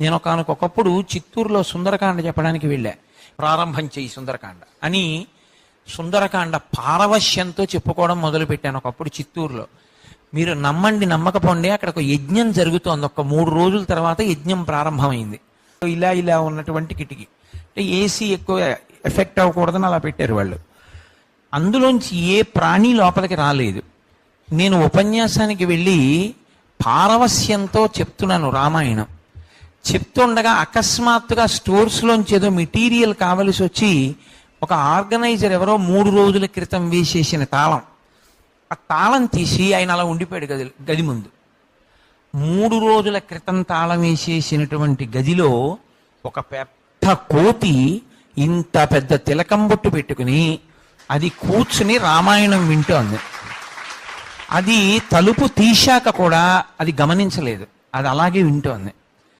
నేను ఒకనకొకప్పుడు చిత్తూరులో సుందరకాండ చెప్పడానికి వెళ్ళా. ప్రారంభం చేయి సుందరకాండ అని సుందరకాండ పారవశ్యంతో చెప్పుకోవడం మొదలుపెట్టాను ఒకప్పుడు చిత్తూరులో. మీరు నమ్మండి నమ్మకపోండి అక్కడ ఒక యజ్ఞం జరుగుతోంది. ఒక మూడు రోజుల తర్వాత యజ్ఞం ప్రారంభమైంది. ఇలా ఇలా ఉన్నటువంటి కిటికీ. అంటే ఏసీ ఎక్కువ ఎఫెక్ట్ అవ్వకూడదని అలా పెట్టారు వాళ్ళు. అందులోంచి ఏ ప్రాణి లోపలికి రాలేదు. నేను ఉపన్యాసానికి వెళ్ళి పారవస్యంతో చెప్తున్నాను రామాయణం. చెప్తుండగా అకస్మాత్తుగా స్టోర్స్లోంచి ఏదో మెటీరియల్ కావలసి వచ్చి ఒక ఆర్గనైజర్ ఎవరో మూడు రోజుల క్రితం వేసేసిన తాళం. ఆ తాళం తీసి ఆయన అలా ఉండిపోయాడు గది గది ముందు. మూడు రోజుల క్రితం తాళం వేసేసినటువంటి గదిలో ఒక పెద్ద కోతి ఇంత పెద్ద తిలకం బొట్టు పెట్టుకుని అది కూర్చుని రామాయణం వింటోంది. అది తలుపు తీశాక కూడా అది గమనించలేదు. అది అలాగే వింటోంది.